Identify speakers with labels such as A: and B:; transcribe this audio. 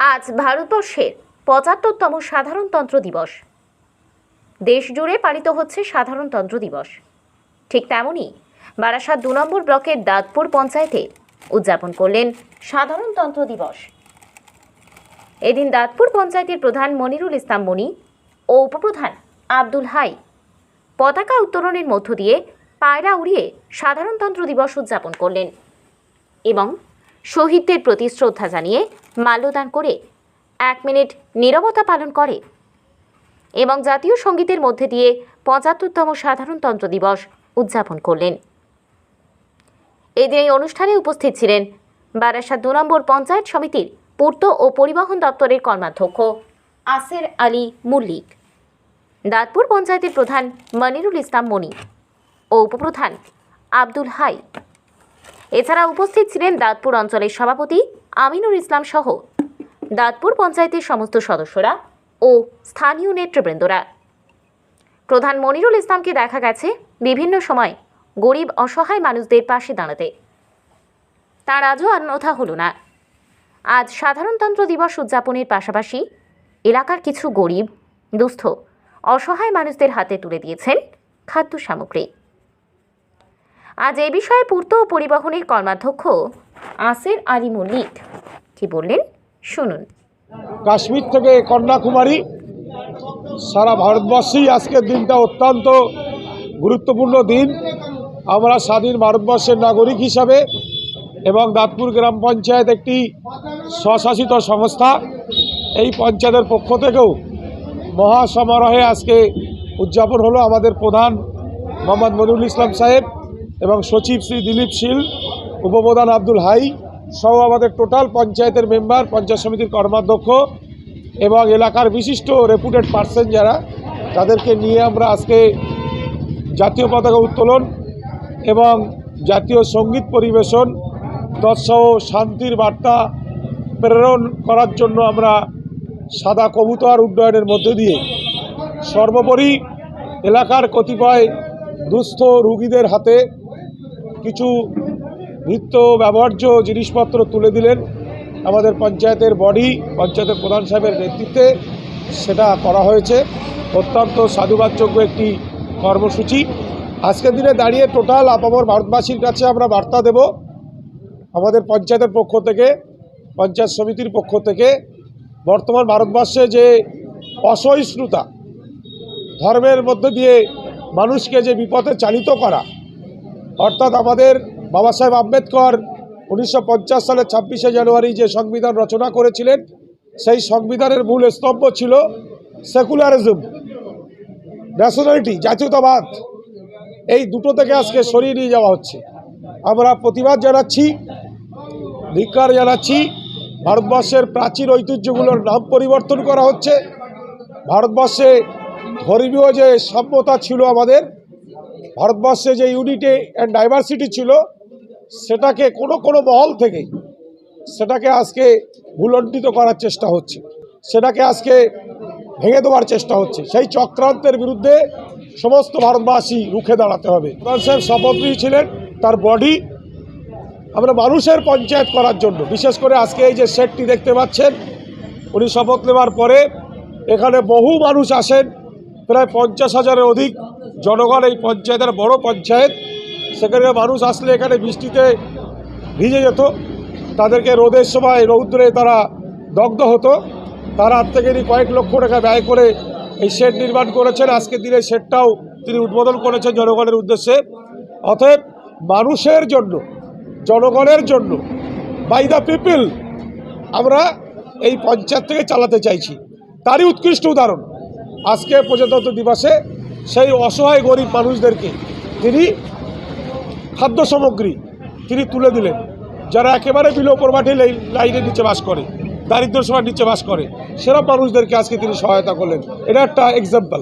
A: আজ ভারতবর্ষের পঁচাত্তরতম সাধারণতন্ত্র দিবস। দেশ জুড়ে পালিত হচ্ছে সাধারণতন্ত্র দিবস। ঠিক তেমনই বারাসাত দু নম্বর ব্লকের দাঁতপুর পঞ্চায়েতে উদযাপন করলেন সাধারণতন্ত্র দিবস। এদিন দাঁতপুর পঞ্চায়েতের প্রধান মনিরুল ইসলাম মনি ও উপপ্রধান আব্দুল হাই পতাকা উত্তোলনের মধ্য দিয়ে পায়রা উড়িয়ে সাধারণতন্ত্র দিবস উদযাপন করলেন এবং শহীদদের প্রতি শ্রদ্ধা জানিয়ে মাল্যদান করে এক মিনিট নীরবতা পালন করে এবং জাতীয় সঙ্গীতের মধ্যে দিয়ে পঁচাত্তরতম সাধারণতন্ত্র দিবস উদযাপন করলেন। এদিন এই অনুষ্ঠানে উপস্থিত ছিলেন বারাসাত দু নম্বর পঞ্চায়েত সমিতির পূর্ত ও পরিবহন দপ্তরের কর্মাধ্যক্ষ আসের আলী মুল্লিক, দাঁতপুর পঞ্চায়েতের প্রধান মনিরুল ইসলাম মনি ও উপপ্রধান আব্দুল হাই। এছাড়া উপস্থিত ছিলেন দাঁতপুর অঞ্চলের সভাপতি আমিনুর ইসলাম সহ দাঁতপুর পঞ্চায়েতের সমস্ত সদস্যরা ও স্থানীয় নেতৃবৃন্দরা। প্রধান মনিরুল ইসলামকে দেখা গেছে বিভিন্ন সময় গরিব, অসহায় মানুষদের পাশে দাঁড়াতে। তার আজও অন্যথা হলো না। আজ সাধারণতন্ত্র দিবস উদযাপনের পাশাপাশি এলাকার কিছু গরিব, দুস্থ, অসহায় মানুষদের হাতে তুলে দিয়েছেন খাদ্য সামগ্রী। আজ এ বিষয়ে পূর্ত ও পরিবহনের কর্মাধ্যক্ষ আসের আলী মল্লিক কি বললেন? শুনুন।
B: কাশ্মীর থেকে কন্যাকুমারী, সারা ভারতবর্ষেই আজকের দিনটা অত্যন্ত গুরুত্বপূর্ণ দিন। আমরা স্বাধীন ভারতবর্ষের নাগরিক হিসাবে এবং দাঁতপুর গ্রাম পঞ্চায়েত একটি স্বশাসিত সংস্থা, এই পঞ্চায়েতের পক্ষ থেকেও মহাসমারোহে আজকে উদযাপন হলো আমাদের প্রধান মোহাম্মদ মনিরুল ইসলাম সাহেব এবং সচিব শ্রী দিলীপ শীল। উপপ্রধান আব্দুল হাই সহ আমাদের টোটাল পঞ্চায়েতের মেম্বার, পঞ্চায়েত সমিতির কর্মাধ্যক্ষ এবং এলাকার বিশিষ্ট রেপুটেড পার্সন যারা, তাদেরকে নিয়ে আমরা আজকে জাতীয় পতাকা উত্তোলন এবং জাতীয় সংগীত পরিবেশন, তৎসহ শান্তির বার্তা প্রেরণ করার জন্য আমরা সাদা কবুতর উড্ডয়নের মধ্য দিয়ে সর্বোপরি এলাকার কতিপয় দুস্থ রুগীদের হাতে কিছু নিত্য ব্যবহার্য জিনিসপত্র তুলে দিলেন আমাদের পঞ্চায়েতের বডি, পঞ্চায়েতের প্রধান সাহেবের নেতৃত্বে সেটা করা হয়েছে। অত্যন্ত সাধুবাদযোগ্য একটি কর্মসূচি। আজকের দিনে দাঁড়িয়ে টোটাল আপামর ভারতবাসীর কাছে আমরা বার্তা দেব আমাদের পঞ্চায়েতের পক্ষ থেকে, পঞ্চায়েত সমিতির পক্ষ থেকে। বর্তমান ভারতবর্ষে যে অসহিষ্ণুতা, ধর্মের মধ্য দিয়ে মানুষকে যে বিপথে চালিত করা, অর্থাৎ আমাদের বাবা সাহেব আম্বেদকর উনিশশো সালের ছাব্বিশে জানুয়ারি যে সংবিধান রচনা করেছিলেন, সেই সংবিধানের মূল স্তম্ভ ছিল সেকুলারিজম, ন্যাশনালিটি, জাতীয়তাবাদ। এই দুটো থেকে আজকে সরিয়ে নিয়ে যাওয়া হচ্ছে। আমরা প্রতিবাদ জানাচ্ছি, ধিক্কার জানাচ্ছি, ভারতবর্ষের প্রাচীন ঐতিহ্যগুলোর নাম পরিবর্তন করা হচ্ছে। ভারতবর্ষে ধর্মীয় যে সভ্যতা ছিল আমাদের, ভারতবর্ষে যে ইউনিটি অ্যান্ড ডাইভার্সিটি ছিল সেটাকে কোনো কোনো মহল থেকে সেটাকে আজকে ভুলণ্ঠিত করার চেষ্টা হচ্ছে। সেটাকে আজকে ভেঙে দেওয়ার চেষ্টা হচ্ছে। সেই চক্রান্তের বিরুদ্ধে সমস্ত ভারতবাসী রুখে দাঁড়াতে হবে। প্রধান সাহেব শপথ নিয়েছিলেন তার বডি আমরা মানুষের পঞ্চায়েত করার জন্য। বিশেষ করে আজকে এই যে সেটটি দেখতে পাচ্ছেন, উনি শপথ নেওয়ার পরে এখানে বহু মানুষ আসেন। প্রায় পঞ্চাশ হাজারের অধিক জনগণ এই পঞ্চায়েতের বড় পঞ্চায়েত। সেখানে মানুষ আসলে এখানে বৃষ্টিতে ভিজে যেত। তাদেরকে রোদের সময় রৌদ্রে তারা দগ্ধ হতো। তার হাত থেকে তিনি কয়েক লক্ষ টাকা ব্যয় করে এই শেড নির্মাণ করেছেন। আজকের দিনে শেডটাও তিনি উদ্বোধন করেছেন জনগণের উদ্দেশ্যে। অতএব মানুষের জন্য, জনগণের জন্য বাই দ্য পিপল আমরা এই পঞ্চায়েত থেকে চালাতে চাইছি। তারই উৎকৃষ্ট উদাহরণ, আজকে প্রজাতন্ত্র দিবসে সেই অসহায় গরিব মানুষদেরকে তিনি খাদ্য সামগ্রী তিনি তুলে দিলেন, যারা একেবারে বিলো প্রভাটি লাইনের নিচে বাস করে দারিদ্র সীমার নিচে বাস করে, সেরা মানুষদেরকে আজকে তিনি সহায়তা করলেন। এটা একটা এক্সাম্পল